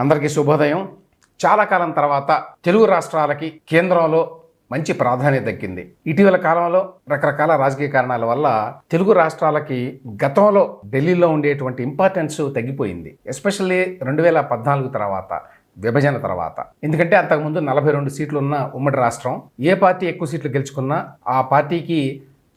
అందరికీ శుభోదయం. చాలా కాలం తర్వాత తెలుగు రాష్ట్రాలకి కేంద్రంలో మంచి ప్రాధాన్యత దక్కింది. ఇటీవల కాలంలో రకరకాల రాజకీయ కారణాల వల్ల తెలుగు రాష్ట్రాలకి గతంలో ఢిల్లీలో ఉండేటువంటి ఇంపార్టెన్స్ తగ్గిపోయింది. ఎస్పెషల్లీ రెండు వేల పద్నాలుగు తర్వాత విభజన తర్వాత. ఎందుకంటే అంతకుముందు నలభై రెండు సీట్లు ఉన్న ఉమ్మడి రాష్ట్రం ఏ పార్టీ ఎక్కువ సీట్లు గెలుచుకున్నా ఆ పార్టీకి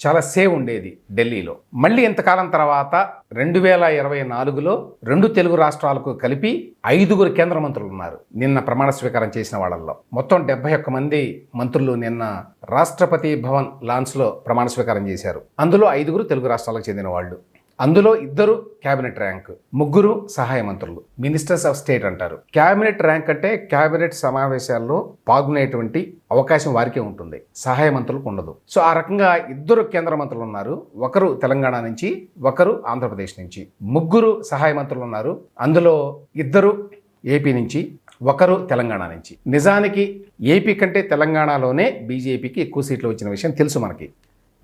చాలా సేవ్ ఉండేది ఢిల్లీలో. మళ్ళీ ఇంతకాలం తర్వాత రెండు వేల ఇరవై నాలుగులో రెండు తెలుగు రాష్ట్రాలకు కలిపి ఐదుగురు కేంద్ర మంత్రులు ఉన్నారు. నిన్న ప్రమాణ స్వీకారం చేసిన వాళ్ళల్లో. మొత్తం డెబ్బై ఒక్క మంది మంత్రులు నిన్న రాష్ట్రపతి భవన్ లాన్స్లో ప్రమాణ స్వీకారం చేశారు. అందులో ఐదుగురు తెలుగు రాష్ట్రాలకు చెందిన వాళ్ళు. అందులో ఇద్దరు క్యాబినెట్ ర్యాంక్ ముగ్గురు సహాయ మంత్రులు మినిస్టర్స్ ఆఫ్ స్టేట్ అంటారు. క్యాబినెట్ ర్యాంక్ అంటే క్యాబినెట్ సమావేశాల్లో పాల్గొనేటువంటి అవకాశం వారికే ఉంటుంది. సహాయ మంత్రులకు ఉండదు. సో ఆ రకంగా ఇద్దరు కేంద్ర మంత్రులు ఉన్నారు. ఒకరు తెలంగాణ నుంచి ఒకరు ఆంధ్రప్రదేశ్ నుంచి. ముగ్గురు సహాయ మంత్రులు ఉన్నారు. అందులో ఇద్దరు ఏపీ నుంచి ఒకరు తెలంగాణ నుంచి. నిజానికి ఏపీ కంటే తెలంగాణలోనే బీజేపీకి ఎక్కువ సీట్లు వచ్చిన విషయం తెలుసు మనకి.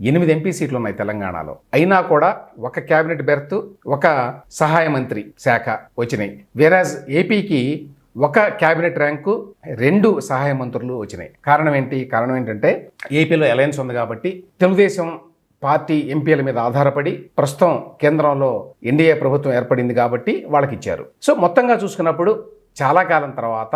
ఎనిమిది ఎంపీ సీట్లు ఉన్నాయి తెలంగాణలో. అయినా కూడా ఒక క్యాబినెట్ బెర్త్ ఒక సహాయ మంత్రి శాఖ వచ్చినాయి. వేరాజ్ ఏపీకి ఒక క్యాబినెట్ ర్యాంకు రెండు సహాయ మంత్రులు వచ్చినాయి. కారణం ఏంటి? కారణం ఏంటంటే ఏపీలో అలయన్స్ ఉంది కాబట్టి తెలుగుదేశం పార్టీ ఎంపీల మీద ఆధారపడి ప్రస్తుతం కేంద్రంలో ఎన్డీఏ ప్రభుత్వం ఏర్పడింది కాబట్టి వాళ్ళకి ఇచ్చారు సో మొత్తంగా చూసుకున్నప్పుడు చాలా కాలం తర్వాత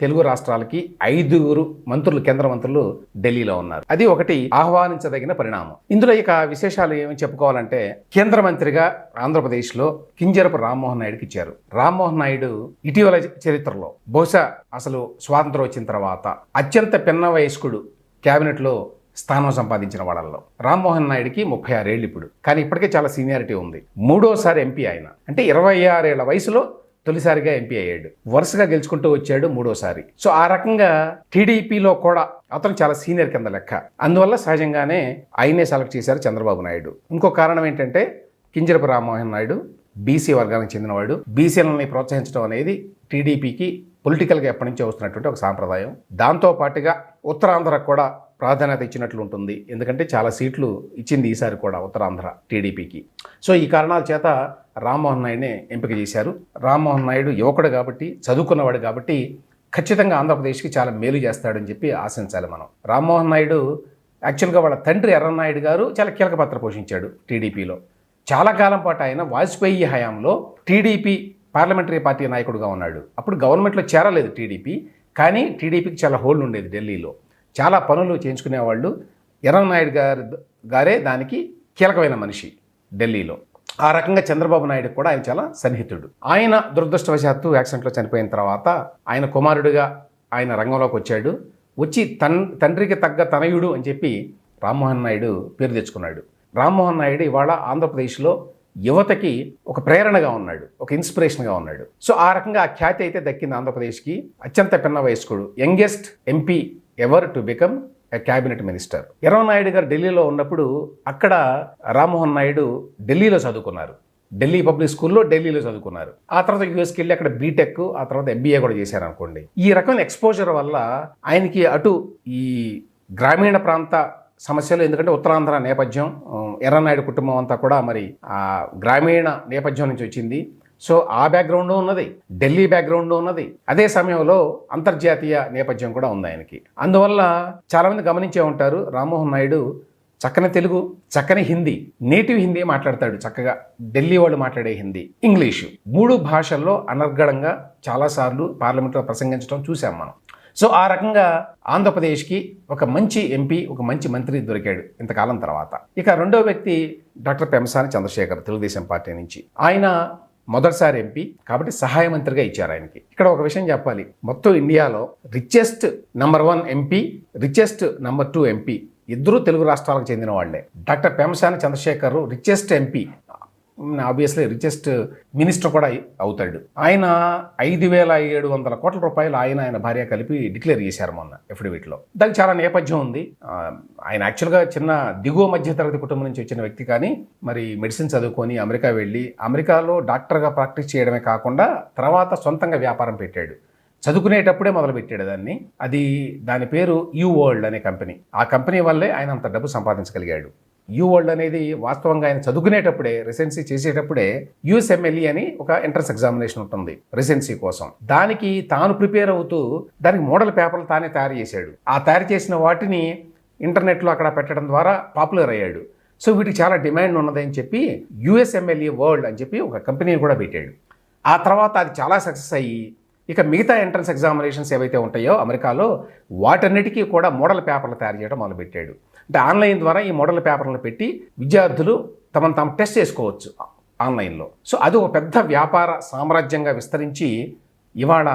తెలుగు రాష్ట్రాలకి ఐదుగురు మంత్రులు కేంద్ర మంత్రులు ఢిల్లీలో ఉన్నారు. అది ఒకటి ఆహ్వానించదగిన పరిణామం. ఇందులో ఇక విశేషాలు ఏమి చెప్పుకోవాలంటే కేంద్ర మంత్రిగా ఆంధ్రప్రదేశ్లో కింజరపు రామ్మోహన్ నాయుడుకి ఇచ్చారు. రామ్మోహన్ నాయుడు ఇటీవల చరిత్రలో బహుశా అసలు స్వాతంత్రం వచ్చిన తర్వాత అత్యంత పిన్న వయస్కుడు క్యాబినెట్లో స్థానం సంపాదించిన వాళ్ళల్లో. రామ్మోహన్ నాయుడుకి ముప్పై ఆరేళ్ళు ఇప్పుడు. కానీ ఇప్పటికే చాలా సీనియారిటీ ఉంది. మూడోసారి ఎంపీ ఆయన. అంటే ఇరవై ఆరేళ్ళ వయసులో తొలిసారిగా ఎంపీ అయ్యాడు. వరుసగా గెలుచుకుంటూ వచ్చాడు మూడోసారి. సో ఆ రకంగా టీడీపీలో కూడా అతను చాలా సీనియర్ కింద లెక్క. అందువల్ల సహజంగానే ఆయనే సెలెక్ట్ చేశారు చంద్రబాబు నాయుడు. ఇంకో కారణం ఏంటంటే కింజరపు రామ్మోహన్ నాయుడు బీసీ వర్గానికి చెందినవాడు. బీసీలని ప్రోత్సహించడం అనేది టీడీపీకి పొలిటికల్గా ఎప్పటి నుంచో వస్తున్నటువంటి ఒక సాంప్రదాయం. దాంతో పాటుగా ఉత్తరాంధ్రకు కూడా ప్రాధాన్యత ఇచ్చినట్లు ఉంటుంది. ఎందుకంటే చాలా సీట్లు ఇచ్చింది ఈసారి కూడా ఉత్తరాంధ్ర టీడీపీకి. సో ఈ కారణాల చేత రామ్మోహన్ నాయుడునే ఎంపిక చేశారు. రామ్మోహన్ నాయుడు యువకుడు కాబట్టి చదువుకున్నవాడు కాబట్టి ఖచ్చితంగా ఆంధ్రప్రదేశ్కి చాలా మేలు చేస్తాడని చెప్పి ఆశించాలి మనం. రామ్మోహన్ నాయుడు యాక్చువల్గా వాళ్ళ తండ్రి ఎర్రన్నాయుడు గారు చాలా కీలక పాత్ర పోషించాడు టీడీపీలో. చాలా కాలం పాటు ఆయన వాజ్పేయి హయాంలో టీడీపీ పార్లమెంటరీ పార్టీ నాయకుడుగా ఉన్నాడు. అప్పుడు గవర్నమెంట్లో చేరలేదు టీడీపీ. కానీ టీడీపీకి చాలా హోల్డ్ ఉండేది ఢిల్లీలో. చాలా పనులు చేయించుకునేవాళ్ళు ఎర్రనాయుడు గారు గారే దానికి కీలకమైన మనిషి ఢిల్లీలో. ఆ రకంగా చంద్రబాబు నాయుడు కూడా ఆయన చాలా సన్నిహితుడు. ఆయన దురదృష్టవశాత్తు యాక్సిడెంట్లో చనిపోయిన తర్వాత ఆయన కుమారుడిగా ఆయన రంగంలోకి వచ్చాడు. వచ్చి తన్ తండ్రికి తగ్గ తనయుడు అని చెప్పి రామ్మోహన్ నాయుడు పేరు తెచ్చుకున్నాడు. రామ్మోహన్ నాయుడు ఇవాళ ఆంధ్రప్రదేశ్లో యువతకి ఒక ప్రేరణగా ఉన్నాడు ఒక ఇన్స్పిరేషన్గా ఉన్నాడు. సో ఆ రకంగా ఆ ఖ్యాతి అయితే దక్కింది ఆంధ్రప్రదేశ్కి. అత్యంత పిన్న వయస్కుడు youngest MP ever to become a cabinet minister Naidu గారు ఢిల్లీలో ఉన్నప్పుడు అక్కడ రామ్మోహన్ నాయుడు ఢిల్లీలో చదువుకున్నారు. ఢిల్లీ పబ్లిక్ స్కూల్లో ఢిల్లీలో చదువుకున్నారు. ఆ తర్వాత యూఎస్కి వెళ్ళి అక్కడ బీటెక్ ఆ తర్వాత ఎంబీఏ కూడా చేశారు అనుకోండి ఈ రకమైన ఎక్స్పోజర్ వల్ల ఆయనకి అటు ఈ గ్రామీణ ప్రాంత సమస్యలు ఎందుకంటే ఉత్తరాంధ్ర నేపథ్యం ఎర్రనాయుడు కుటుంబం అంతా కూడా మరి ఆ గ్రామీణ నేపథ్యం నుంచి వచ్చింది. సో ఆ బ్యాక్గ్రౌండ్ ఉన్నది. ఢిల్లీ బ్యాక్గ్రౌండ్ ఉన్నది. అదే సమయంలో అంతర్జాతీయ నేపథ్యం కూడా ఉంది ఆయనకి. అందువల్ల చాలామంది గమనించే ఉంటారు రామ్మోహన్ నాయుడు చక్కని తెలుగు చక్కని హిందీ నేటివ్ హిందీ మాట్లాడతాడు చక్కగా. ఢిల్లీ వాళ్ళు మాట్లాడే హిందీ ఇంగ్లీషు మూడు భాషల్లో అనర్గళంగా చాలాసార్లు పార్లమెంట్లో ప్రసంగించడం చూసాం మనం. సో ఆ రకంగా ఆంధ్రప్రదేశ్కి ఒక మంచి ఎంపీ ఒక మంచి మంత్రి దొరికాడు ఇంతకాలం తర్వాత. ఇక రెండో వ్యక్తి డాక్టర్ పెంసాని చంద్రశేఖర్ తెలుగుదేశం పార్టీ నుంచి. ఆయన మొదటిసారి ఎంపీ కాబట్టి సహాయ మంత్రిగా ఇచ్చారు ఆయనకి. ఇక్కడ ఒక విషయం చెప్పాలి. మొత్తం ఇండియాలో richest number one MP richest number two MP ఇద్దరు తెలుగు రాష్ట్రాలకు చెందిన వాళ్ళే doctor Pemmasani Chandrasekhar richest MP obviously richest minister కూడా అవుతాడు. ఆయన ఐదు వేల ఏడు వందల కోట్ల రూపాయలు ఆయన ఆయన భార్య కలిపి డిక్లేర్ చేశారు మొన్న ఎఫిడవిట్లో దానికి చాలా నేపథ్యం ఉంది. ఆయన యాక్చువల్గా చిన్న దిగువ మధ్యతరగతి కుటుంబం నుంచి వచ్చిన వ్యక్తి కానీ మరి మెడిసిన్ చదువుకొని అమెరికా వెళ్ళి అమెరికాలో డాక్టర్గా ప్రాక్టీస్ చేయడమే కాకుండా తర్వాత సొంతంగా వ్యాపారం పెట్టాడు. చదువుకునేటప్పుడే మొదలుపెట్టాడు దాన్ని. అది దాని పేరు యూ వరల్డ్ అనే కంపెనీ ఆ కంపెనీ వల్లే ఆయన అంత డబ్బు సంపాదించగలిగాడు. యూ వరల్డ్ అనేది వాస్తవంగా ఆయన చదువుకునేటప్పుడే రెసిడెన్సీ చేసేటప్పుడే యుఎస్ఎంఎల్ఈ అని ఒక ఎంట్రన్స్ ఎగ్జామినేషన్ ఉంటుంది రెసిడెన్సీ కోసం. దానికి తాను ప్రిపేర్ అవుతూ దానికి మోడల్ పేపర్లు తానే తయారు చేశాడు. ఆ తయారు చేసిన వాటిని ఇంటర్నెట్లో అక్కడ పెట్టడం ద్వారా పాపులర్ అయ్యాడు. సో వీటికి చాలా డిమాండ్ ఉన్నదని చెప్పి యుఎస్ఎంఎల్ఈ వరల్డ్ అని చెప్పి ఒక కంపెనీని కూడా పెట్టాడు. ఆ తర్వాత అది చాలా సక్సెస్ అయ్యి ఇక మిగతా ఎంట్రన్స్ ఎగ్జామినేషన్స్ ఏవైతే ఉంటాయో అమెరికాలో వాటన్నిటికీ కూడా మోడల్ పేపర్లు తయారు చేయడం మొదలుపెట్టాడు. అంటే ఆన్లైన్ ద్వారా ఈ మోడల్ పేపర్లను పెట్టి విద్యార్థులు తమను తాము టెస్ట్ చేసుకోవచ్చు ఆన్లైన్లో. సో అది ఒక పెద్ద వ్యాపార సామ్రాజ్యంగా విస్తరించి ఇవాళ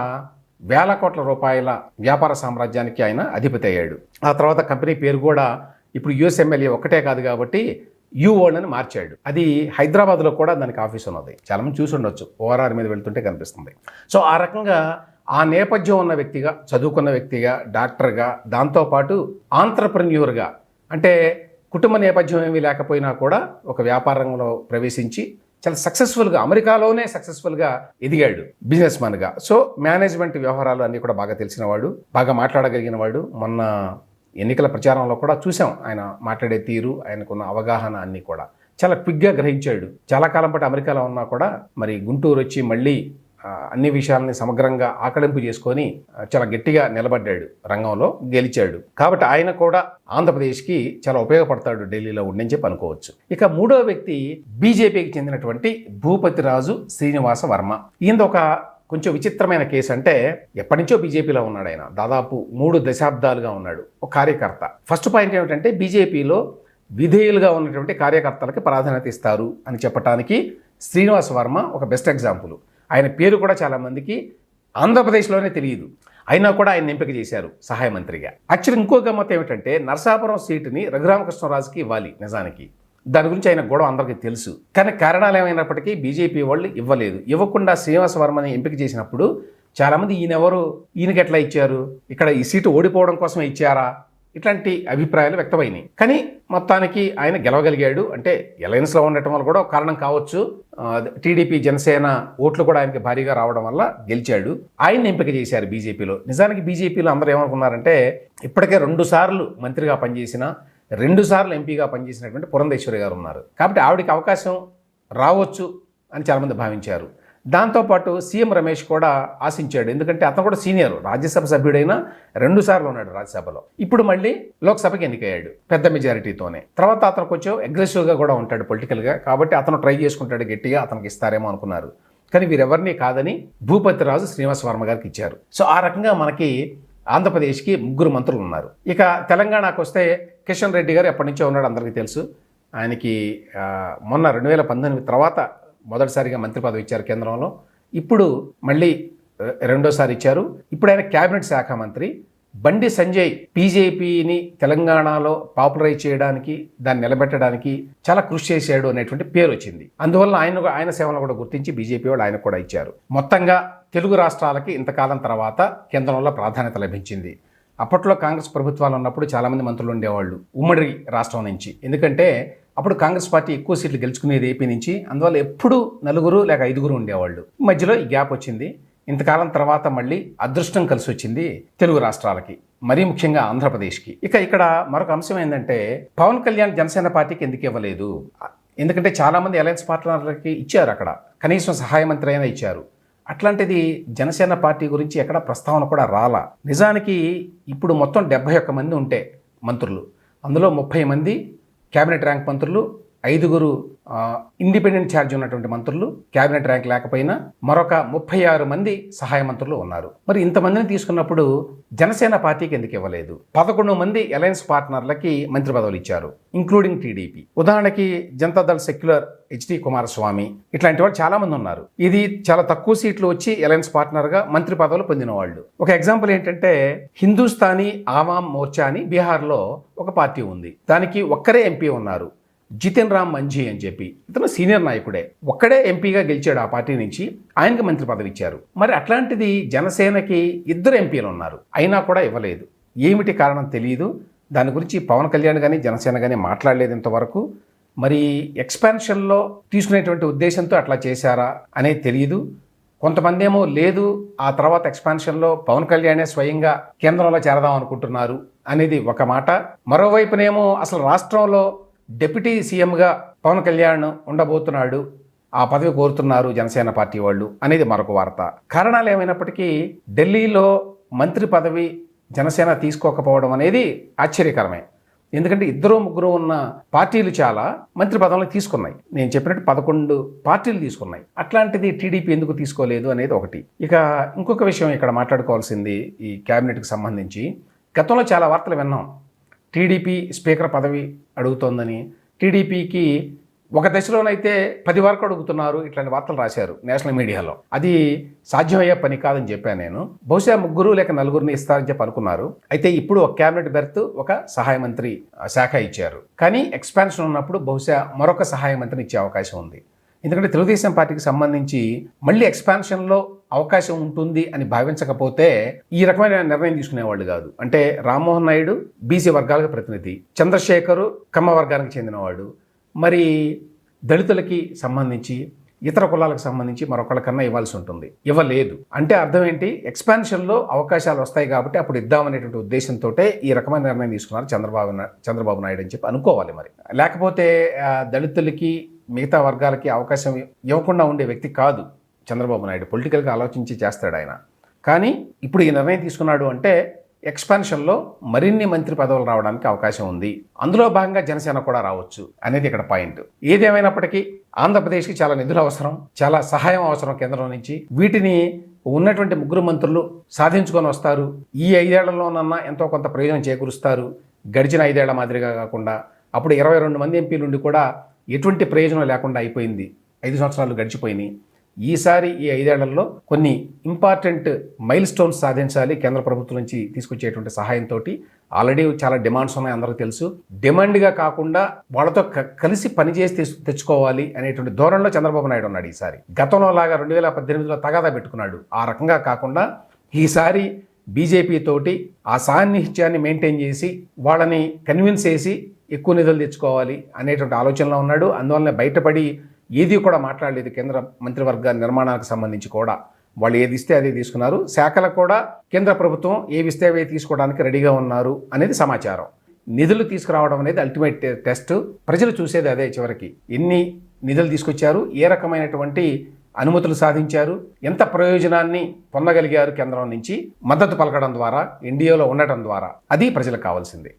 వేల కోట్ల రూపాయల వ్యాపార సామ్రాజ్యానికి ఆయన అధిపతి అయ్యాడు. ఆ తర్వాత కంపెనీ పేరు కూడా ఇప్పుడు యుఎస్ఎంఎల్ఏ ఒక్కటే కాదు కాబట్టి యూ అని మార్చాడు. అది హైదరాబాద్లో కూడా దానికి ఆఫీస్ ఉన్నది. చాలామంది చూసి ఉండొచ్చు. ఓఆర్ఆర్ మీద వెళ్తుంటే కనిపిస్తుంది. సో ఆ రకంగా ఆ నేపథ్యం ఉన్న వ్యక్తిగా చదువుకున్న వ్యక్తిగా డాక్టర్గా దాంతోపాటు ఆంట్రప్రెన్యూర్గా అంటే కుటుంబ నేపథ్యం ఏమీ లేకపోయినా కూడా ఒక వ్యాపారంలో ప్రవేశించి చాలా సక్సెస్ఫుల్గా అమెరికాలోనే సక్సెస్ఫుల్గా ఎదిగాడు. బిజినెస్ మ్యాన్గా. సో మేనేజ్మెంట్ వ్యవహారాలు అన్నీ కూడా బాగా తెలిసిన వాడు బాగా మాట్లాడగలిగిన వాడు. మొన్న ఎన్నికల ప్రచారంలో కూడా చూసాం ఆయన మాట్లాడే తీరు ఆయనకున్న అవగాహన అన్నీ కూడా. చాలా క్విక్గా గ్రహించాడు. చాలా కాలం పాటు అమెరికాలో ఉన్నా కూడా మరి గుంటూరు వచ్చి మళ్ళీ అన్ని విషయాలని సమగ్రంగా ఆకలింపు చేసుకొని చాలా గట్టిగా నిలబడ్డాడు. రంగంలో గెలిచాడు. కాబట్టి ఆయన కూడా ఆంధ్రప్రదేశ్కి చాలా ఉపయోగపడతాడు ఢిల్లీలో ఉండని చెప్పి అనుకోవచ్చు. ఇక మూడో వ్యక్తి బీజేపీకి చెందినటువంటి భూపతిరాజు శ్రీనివాస వర్మ. ఈయన ఒక కొంచెం విచిత్రమైన కేసు అంటే ఎప్పటి నుంచో బీజేపీలో ఉన్నాడు ఆయన. దాదాపు మూడు దశాబ్దాలుగా ఉన్నాడు. ఒక కార్యకర్త. ఫస్ట్ పాయింట్ ఏమిటంటే బీజేపీలో విధేయులుగా ఉన్నటువంటి కార్యకర్తలకి ప్రాధాన్యత ఇస్తారు అని చెప్పడానికి శ్రీనివాస్ వర్మ ఒక బెస్ట్ ఎగ్జాంపుల్ ఆయన పేరు కూడా చాలామందికి ఆంధ్రప్రదేశ్లోనే తెలియదు. అయినా కూడా ఆయన ఎంపిక చేశారు సహాయ మంత్రిగా. యాక్చువల్ ఇంకో గమ్మత్ ఏమిటంటే నరసాపురం సీటుని రఘురామకృష్ణరాజుకి ఇవ్వాలి నిజానికి. దాని గురించి ఆయన గొడవ అందరికీ తెలుసు. కానీ కారణాలు ఏమైనప్పటికీ బీజేపీ వాళ్ళు ఇవ్వలేదు. ఇవ్వకుండా శ్రీనివాస వర్మని ఎంపిక చేసినప్పుడు చాలామంది ఈయన ఎవరు? ఈయనకి ఎట్లా ఇచ్చారు? ఇక్కడ ఈ సీటు ఓడిపోవడం కోసమే ఇచ్చారా? ఇట్లాంటి అభిప్రాయాలు వ్యక్తమైనాయి. కానీ మొత్తానికి ఆయన గెలవగలిగాడు. అంటే ఎలయన్స్లో ఉండటం వల్ల కూడా ఒక కారణం కావచ్చు. టీడీపీ జనసేన ఓట్లు కూడా ఆయనకి భారీగా రావడం వల్ల గెలిచాడు. ఆయన ఎంపిక చేశారు బీజేపీలో. నిజానికి బీజేపీలో అందరూ ఏమనుకున్నారంటే ఇప్పటికే రెండు సార్లు మంత్రిగా పనిచేసిన రెండు సార్లు ఎంపీగా పనిచేసినటువంటి పురంధేశ్వరి గారు ఉన్నారు. కాబట్టి ఆవిడకి అవకాశం రావచ్చు అని చాలామంది భావించారు. దాంతోపాటు సీఎం రమేష్ కూడా ఆశించాడు. ఎందుకంటే అతను కూడా సీనియర్ రాజ్యసభ సభ్యుడైన రెండు సార్లు ఉన్నాడు రాజ్యసభలో. ఇప్పుడు మళ్ళీ లోక్సభకి ఎన్నికయ్యాడు పెద్ద మెజారిటీతోనే. తర్వాత అతను కొంచెం అగ్రెసివ్గా కూడా ఉంటాడు పొలిటికల్గా కాబట్టి అతను ట్రై చేసుకుంటాడు గట్టిగా అతనికి ఇస్తారేమో అనుకున్నారు. కానీ వీరెవరిని కాదని భూపతిరాజు శ్రీనివాస వర్మ గారికి ఇచ్చారు. సో ఆ రకంగా మనకి ఆంధ్రప్రదేశ్కి ముగ్గురు మంత్రులు ఉన్నారు. ఇక తెలంగాణకు వస్తే కిషన్ రెడ్డి గారు ఎప్పటి నుంచో ఉన్నాడు అందరికీ తెలుసు. ఆయనకి మొన్న రెండు వేల పంతొమ్మిది తర్వాత మొదటిసారిగా మంత్రి పదవి ఇచ్చారు కేంద్రంలో. ఇప్పుడు మళ్ళీ రెండోసారి ఇచ్చారు. ఇప్పుడు ఆయన క్యాబినెట్ శాఖ మంత్రి. బండి సంజయ్ బీజేపీని తెలంగాణలో పాపులరైజ్ చేయడానికి దాన్ని నిలబెట్టడానికి చాలా కృషి చేశాడు అనేటువంటి పేరు వచ్చింది. అందువల్ల ఆయన ఆయన సేవలను కూడా గుర్తించి బీజేపీ వాళ్ళు ఆయన కూడా ఇచ్చారు. మొత్తంగా తెలుగు రాష్ట్రాలకి ఇంతకాలం తర్వాత కేంద్రంలో ప్రాధాన్యత లభించింది. అప్పట్లో కాంగ్రెస్ ప్రభుత్వాలు ఉన్నప్పుడు చాలామంది మంత్రులు ఉండేవాళ్ళు ఉమ్మడి రాష్ట్రం నుంచి. ఎందుకంటే అప్పుడు కాంగ్రెస్ పార్టీ ఎక్కువ సీట్లు గెలుచుకునేది ఏపీ నుంచి. అందువల్ల ఎప్పుడు నలుగురు లేక ఐదుగురు ఉండేవాళ్ళు. మధ్యలో ఈ గ్యాప్ వచ్చింది. ఇంతకాలం తర్వాత మళ్ళీ అదృష్టం కలిసి వచ్చింది తెలుగు రాష్ట్రాలకి మరీ ముఖ్యంగా ఆంధ్రప్రదేశ్కి. ఇక ఇక్కడ మరొక అంశం ఏంటంటే పవన్ కళ్యాణ్ జనసేన పార్టీకి ఎందుకు ఇవ్వలేదు? ఎందుకంటే చాలామంది అలయన్స్ పార్ట్నర్లకి ఇచ్చారు అక్కడ. కనీసం సహాయ మంత్రి అయినా ఇచ్చారు. అట్లాంటిది జనసేన పార్టీ గురించి ఎక్కడ ప్రస్తావన కూడా రాలా. నిజానికి ఇప్పుడు మొత్తం డెబ్బై ఒక్క మంది ఉంటే మంత్రులు. అందులో ముప్పై మంది కేబినెట్ ర్యాంక్ మంత్రులు ఐదుగురు ఇండిపెండెంట్ ఛార్జ్ ఉన్నటువంటి మంత్రులు కేబినెట్ ర్యాంక్ లేకపోయినా మరొక ముప్పై ఆరు మంది సహాయ మంత్రులు ఉన్నారు. మరి ఇంతమందిని తీసుకున్నప్పుడు జనసేన పార్టీకి ఎందుకు ఇవ్వలేదు? పదకొండు మంది అలయన్స్ పార్ట్నర్లకి మంత్రి పదవులు ఇచ్చారు ఇంక్లూడింగ్ టీడీపీ. ఉదాహరణకి జనతాదళ సెక్యులర్ హెచ్డి కుమారస్వామి ఇట్లాంటి వాళ్ళు చాలా మంది ఉన్నారు. ఇది చాలా తక్కువ సీట్లు వచ్చి అలయన్స్ పార్ట్నర్గా మంత్రి పదవులు పొందిన వాళ్ళు ఒక ఎగ్జాంపుల్ ఏంటంటే హిందుస్థానీ ఆవామ్ మోర్చా అని బీహార్లో ఒక పార్టీ ఉంది. దానికి ఒక్కరే ఎంపీ ఉన్నారు. జితిన్ రామ్ మంజీ అని చెప్పి ఇతను సీనియర్ నాయకుడే. ఒక్కడే ఎంపీగా గెలిచాడు ఆ పార్టీ నుంచి ఆయనకు మంత్రి పదవి ఇచ్చారు. మరి అట్లాంటిది జనసేనకి ఇద్దరు ఎంపీలు ఉన్నారు. అయినా కూడా ఇవ్వలేదు. ఏమిటి కారణం తెలియదు దాని గురించి పవన్ కళ్యాణ్ కానీ జనసేన కానీ మాట్లాడలేదు ఇంతవరకు. మరి ఎక్స్పాన్షన్లో తీసుకునేటువంటి ఉద్దేశంతో అట్లా చేశారా అనేది తెలియదు కొంతమంది ఏమో లేదు ఆ తర్వాత ఎక్స్పాన్షన్లో పవన్ కళ్యాణే స్వయంగా కేంద్రంలో చేరదాం అనుకుంటున్నారు అనేది ఒక మాట. మరోవైపునేమో అసలు రాష్ట్రంలో డిప్యూటీ సీఎంగా పవన్ కళ్యాణ్ ఉండబోతున్నాడు ఆ పదవి కోరుతున్నారు జనసేన పార్టీ వాళ్ళు అనేది మరొక వార్త. కారణాలు ఏమైనప్పటికీ ఢిల్లీలో మంత్రి పదవి జనసేన తీసుకోకపోవడం అనేది ఆశ్చర్యకరమే. ఎందుకంటే ఇద్దరు ముగ్గురు ఉన్న పార్టీలు చాలా మంత్రి పదవులు తీసుకున్నాయి. నేను చెప్పినట్టు పదకొండు పార్టీలు తీసుకున్నాయి. అట్లాంటిది టీడీపీ ఎందుకు తీసుకోలేదు అనేది ఒకటి. ఇక ఇంకొక విషయం ఇక్కడ మాట్లాడుకోవాల్సింది ఈ క్యాబినెట్కి సంబంధించి. గతంలో చాలా వార్తలు విన్నాం. టీడీపీ స్పీకర్ పదవి అడుగుతోందని. టీడీపీకి ఒక దశలోనైతే పది వరకు అడుగుతున్నారు ఇట్లాంటి వార్తలు రాశారు నేషనల్ మీడియాలో. అది సాధ్యమయ్యే పని కాదని చెప్పాను నేను. బహుశా ముగ్గురు లేక నలుగురిని ఇస్తారని చెప్పి అనుకున్నారు. అయితే ఇప్పుడు ఒక క్యాబినెట్ బెర్త్ ఒక సహాయ మంత్రి శాఖ ఇచ్చారు. కానీ ఎక్స్పాన్షన్ ఉన్నప్పుడు బహుశా మరొక సహాయ మంత్రిని ఇచ్చే అవకాశం ఉంది. ఎందుకంటే తెలుగుదేశం పార్టీకి సంబంధించి మళ్ళీ ఎక్స్పాన్షన్లో అవకాశం ఉంటుంది అని భావించకపోతే ఈ రకమైన నిర్ణయం తీసుకునేవాళ్ళు కాదు. అంటే రామ్మోహన్ నాయుడు బీసీ వర్గాలకు ప్రతినిధి చంద్రశేఖరు కమ్మ వర్గానికి చెందినవాడు. మరి దళితులకి సంబంధించి ఇతర కులాలకు సంబంధించి మరొకళ్ళకన్నా ఇవ్వాల్సి ఉంటుంది. ఇవ్వలేదు. అంటే అర్థం ఏంటి? ఎక్స్పాన్షన్లో అవకాశాలు వస్తాయి కాబట్టి అప్పుడు ఇద్దామనేటువంటి ఉద్దేశంతో ఈ రకమైన నిర్ణయం తీసుకున్నారు చంద్రబాబు చంద్రబాబు నాయుడు అని చెప్పి అనుకోవాలి మరి. లేకపోతే దళితులకి మిగతా వర్గాలకి అవకాశం ఇవ్వకుండా ఉండే వ్యక్తి కాదు చంద్రబాబు నాయుడు. పొలిటికల్గా ఆలోచించి చేస్తాడు ఆయన. కానీ ఇప్పుడు ఈ నిర్ణయం తీసుకున్నాడు అంటే ఎక్స్పాన్షన్లో మరిన్ని మంత్రి పదవులు రావడానికి అవకాశం ఉంది. అందులో భాగంగా జనసేన కూడా రావచ్చు అనేది ఇక్కడ పాయింట్. ఏదేమైనప్పటికీ ఆంధ్రప్రదేశ్కి చాలా నిధులు అవసరం చాలా సహాయం అవసరం కేంద్రం నుంచి. వీటిని ఉన్నటువంటి ముగ్గురు మంత్రులు సాధించుకొని వస్తారు. ఈ ఐదేళ్ళలోనన్నా ఎంతో కొంత ప్రయోజనం చేకూరుస్తారు. గడిచిన ఐదేళ్ళ మాదిరిగా కాకుండా అప్పుడు ఇరవై రెండు మంది ఎంపీలుండి కూడా ఎటువంటి ప్రయోజనం లేకుండా అయిపోయింది. ఐదు సంవత్సరాలు గడిచిపోయినాయి. ఈసారి ఈ ఐదేళ్ళలో కొన్ని ఇంపార్టెంట్ మైల్ స్టోన్స్ సాధించాలి కేంద్ర ప్రభుత్వం నుంచి తీసుకొచ్చేటువంటి సహాయంతో ఆల్రెడీ చాలా డిమాండ్స్ ఉన్నాయి అందరికీ తెలుసు. డిమాండ్గా కాకుండా వాళ్ళతో క- కలిసి పనిచేసి తెచ్చుకోవాలి అనేటువంటి ధోరణిలో చంద్రబాబు నాయుడు ఉన్నాడు ఈసారి. గతంలో లాగా రెండు వేల పద్దెనిమిదిలో తగాదా పెట్టుకున్నాడు. ఆ రకంగా కాకుండా ఈసారి బీజేపీ తోటి ఆ సాన్నిహిత్యాన్ని మెయింటైన్ చేసి వాళ్ళని కన్విన్స్ చేసి ఎక్కువ నిధులు తెచ్చుకోవాలి అనేటువంటి ఆలోచనలో ఉన్నాడు. అందువల్లనే బయటపడి ఏది కూడా మాట్లాడలేదు కేంద్ర మంత్రివర్గ నిర్మాణానికి సంబంధించి కూడా. వాళ్ళు ఏది ఇస్తే అదే తీసుకున్నారు. శాఖలకు కూడా కేంద్ర ప్రభుత్వం ఏవి ఇస్తే అవే తీసుకోవడానికి రెడీగా ఉన్నారు అనేది సమాచారం. నిధులు తీసుకురావడం అనేది అల్టిమేట్ టెస్ట్ ప్రజలు చూసేది అదే చివరికి. ఎన్ని నిధులు తీసుకొచ్చారు? ఏ రకమైనటువంటి అనుమతులు సాధించారు? ఎంత ప్రయోజనాన్ని పొందగలిగారు కేంద్రం నుంచి? మద్దతు పలకడం ద్వారా ఎన్డీఏలో ఉండటం ద్వారా. అది ప్రజలకు కావాల్సింది.